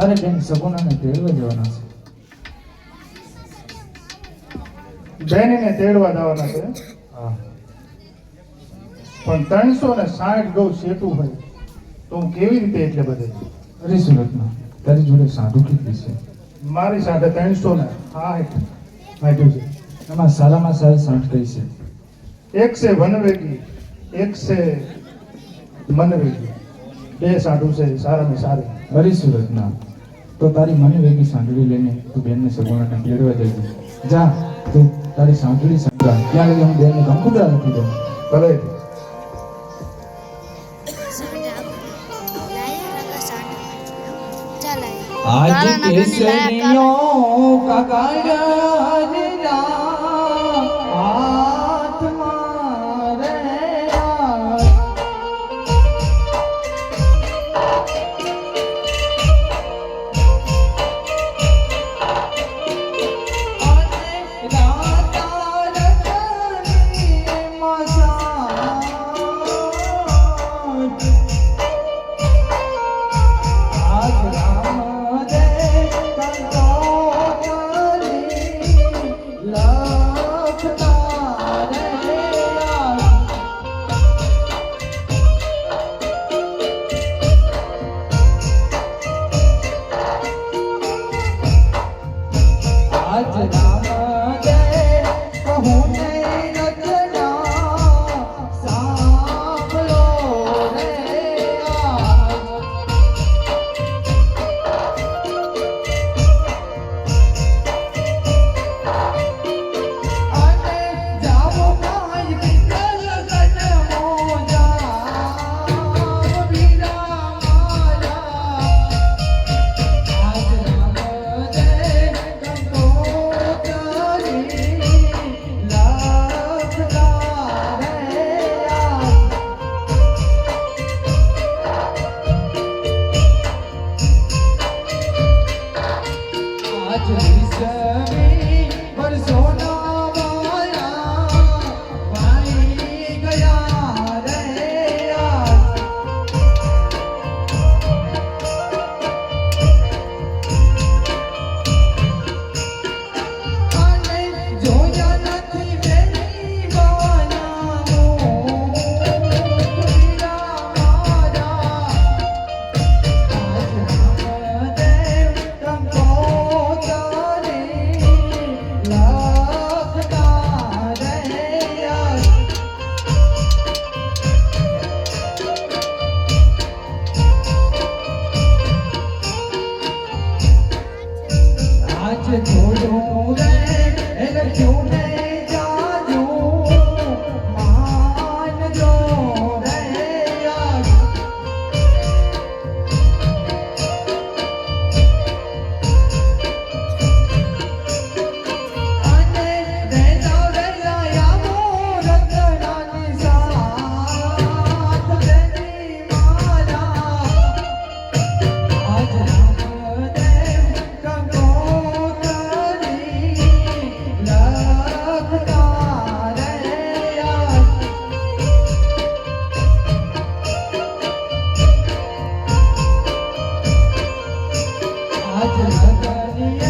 તારે બેન સગુણાને તેડવા જવાના છે. બેનીને તેડવા જવાના છે. પણ ત્રણસો ને સાઠ ગૌ સેતું હોય તો હું કેવી રીતે એટલે બધે? અરે સુરતના તારી જોડે સાધુ કેટલી છે? મારી સાથે ત્રણસો ને સાઠ વાંચ્યું છે. એમાં સારામાં સારી સાઠ કઈ છે? એક છે વનવેગી એક છે મનવેગી. બે સાધુ છે સારામાં સારી. અરે સુરતના તો તારી મને વેગી સાંભળી લઈને તું બેનને સગુણાને તેડવા જજે. જા તું તારી સાંભળી સંભળા ત્યાં લગી હું બેનને કંકુડા નથી દઉં. ભલે. આજ કેસરીઓ કાકાડા હાથમાં Lisa. Yeah. you.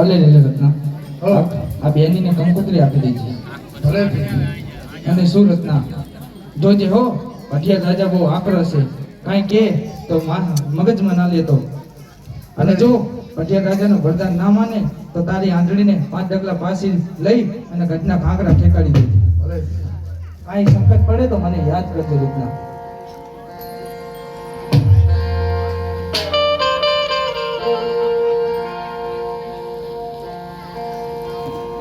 અલે લે રત્ના. આ બેનીને કંકોત્રી આપી દેજે. ભલે. અને શું રત્ના? જોજે હો ભટિયા રાજા બહુ આક્રો છે. કાંઈ કે તો મગજમાં ના લેતો. અને જો ભટિયા રાજાનું વરદાન ના માને તો તારી આંધળીને પાંચ ડગલા પાસી લઈ અને ઘટના ભાંગરા ઠેકાડી દે. કાંઈ સંકટ પડે તો મને યાદ કરજો રત્ના.